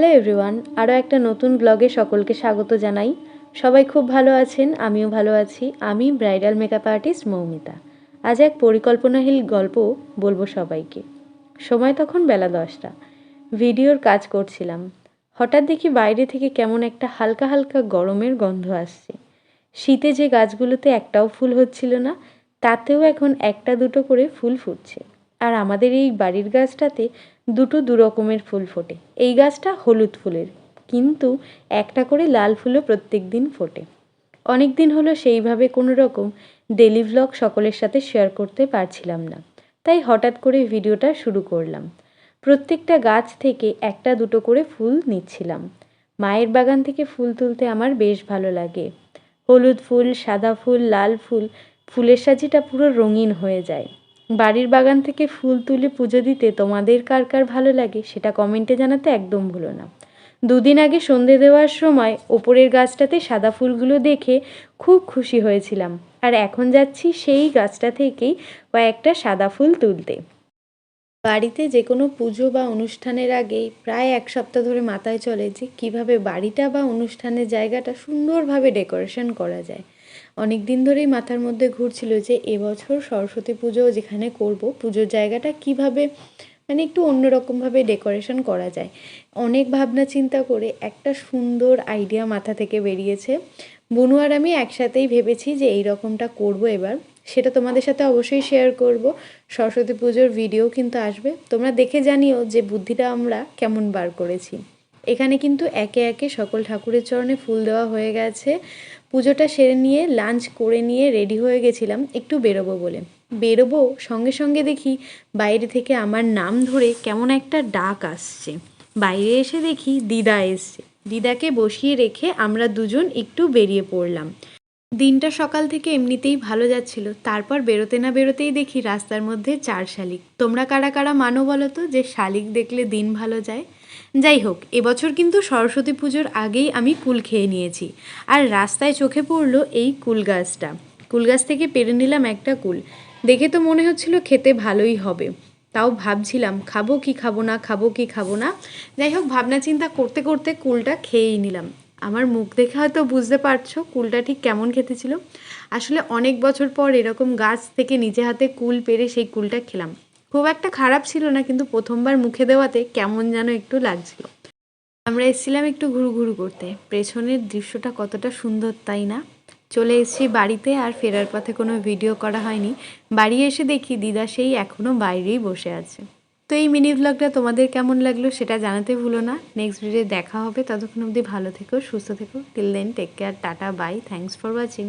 Hello everyone, আরও একটা নতুন ব্লগে সকলকে স্বাগত জানাই। সবাই খুব ভালো আছেন, আমিও ভালো আছি। আমি ব্রাইডাল মেকআপ আর্টিস্ট মৌমিতা। আজ এক পরিকল্পনাহীন গল্প বলব সবাইকে। সময় তখন বেলা দশটা। ভিডিওর কাজ করছিলাম। হঠাৎ দেখি বাইরে থেকে কেমন একটা হালকা হালকা গরমের গন্ধ আসছে। শীতে যে গাছগুলোতে একটাও ফুল হচ্ছিল না, তাতেও এখন একটা দুটো করে ফুল ফুটছে। আর আমাদের এই বাড়ির গাছটাতে দুটো দু রকমের ফুল ফোটে। এই গাছটা হলুদ ফুলের, কিন্তু একটা করে লাল ফুলও প্রত্যেক দিন ফোটে। অনেক দিন হলো সেইভাবে কোনো রকম ডেলি ভ্লগ সকলের সাথে শেয়ার করতে পারছিলাম না। তাই হঠাৎ করে ভিডিওটা শুরু করলাম। প্রত্যেকটা গাছ থেকে একটা দুটো করে ফুল নিচ্ছিলাম। মায়ের বাগান থেকে ফুল তুলতে আমার বেশ ভালো লাগে। হলুদ ফুল, সাদা ফুল, লাল ফুল, ফুলের সাজিটা পুরো রঙিন হয়ে যায়। বাড়ির বাগান থেকে ফুল তুলে পুজো দিতে তোমাদের কার কার ভালো লাগে সেটা কমেন্টে জানাতে একদম ভুলো না। দুদিন আগে সন্ধে দেওয়ার সময় ওপরের গাছটাতে সাদা ফুলগুলো দেখে খুব খুশি হয়েছিলাম। আর এখন যাচ্ছি সেই গাছটা থেকেই কয়েকটা সাদা ফুল তুলতে। বাড়িতে যে কোনো পুজো বা অনুষ্ঠানের আগেই প্রায় এক সপ্তাহ ধরে মাথায় চলে যে কীভাবে বাড়িটা বা অনুষ্ঠানের জায়গাটা সুন্দরভাবে ডেকোরেশন করা যায়। অনেক দিন ধরেই মাথার মধ্যে ঘুরছিল যে এবছর সরস্বতী পুজো যেখানে করব, পুজোর জায়গাটা কীভাবে মানে একটু অন্যরকমভাবে ডেকোরেশন করা যায়। অনেক ভাবনা চিন্তা করে একটা সুন্দর আইডিয়া মাথা থেকে বেরিয়েছে। বুনু আর আমি একসাথেই ভেবেছি যে এই রকমটা করব এবার। সেটা তোমাদের সাথে অবশ্যই শেয়ার করব। সরস্বতী পুজোর ভিডিও কিন্তু আসবে। তোমরা দেখে জানিও যে বুদ্ধিটা আমরা কেমন বার করেছি। এখানে কিন্তু একে একে সকল ঠাকুরের চরণে ফুল দেওয়া হয়ে গেছে। পুজোটা সেরে নিয়ে লাঞ্চ করে নিয়ে রেডি হয়ে গেছিলাম, একটু বেরোবো বলে। বেরোবো সঙ্গে সঙ্গে দেখি বাইরে থেকে আমার নাম ধরে কেমন একটা ডাক আসছে। বাইরে এসে দেখি দিদা এসছে। দিদাকে বসিয়ে রেখে আমরা দুজন একটু বেরিয়ে পড়লাম। দিনটা সকাল থেকে এমনিতেই ভালো যাচ্ছিল। তারপর বেরোতে না বেরোতেই দেখি রাস্তার মধ্যে চার শালিক। তোমরা কারা কারা মানো বলো তো যে শালিক দেখলে দিন ভালো যায়? যাই হোক, এবছর কিন্তু সরস্বতী পুজোর আগেই আমি কুল খেয়ে নিয়েছি। আর রাস্তায় চোখে পড়ল এই কুল গাছটা। কুল গাছ থেকে পেরে নিলাম একটা কুল। দেখে তো মনে হচ্ছিল খেতে ভালোই হবে। তাও ভাবছিলাম, খাব কি খাব না, খাব কি খাব না? যাই হোক, ভাবনা চিন্তা করতে করতে কুলটা খেয়েই নিলাম। আমার মুখ দেখে হয়তো বুঝতে পারছ কুলটা ঠিক কেমন খেতে ছিল। আসলে অনেক বছর পর এরকম গাছ থেকে নিজে হাতে কুল পেরে সেই কুলটা খেলাম। খুব একটা খারাপ ছিল না, কিন্তু প্রথমবার মুখে দেওয়াতে কেমন যেন একটু লাগছিল। আমরা এসেছিলাম একটু ঘুরু ঘুরু করতে। পেছনের দৃশ্যটা কতটা সুন্দর, তাই না? চলে এসেছি বাড়িতে আর ফেরার পথে কোনো ভিডিও করা হয়নি। বাড়ি এসে দেখি দিদা সেই এখনও বাইরেই বসে আছে। তো এই মিনি ব্লগটা তোমাদের কেমন লাগল সেটা জানাতে ভুলো না। নেক্সট ভিডিও দেখা হবে। ততক্ষণ অবধি ভালো থেকো, সুস্থ থেকো। Till then take care tata bye thanks for watching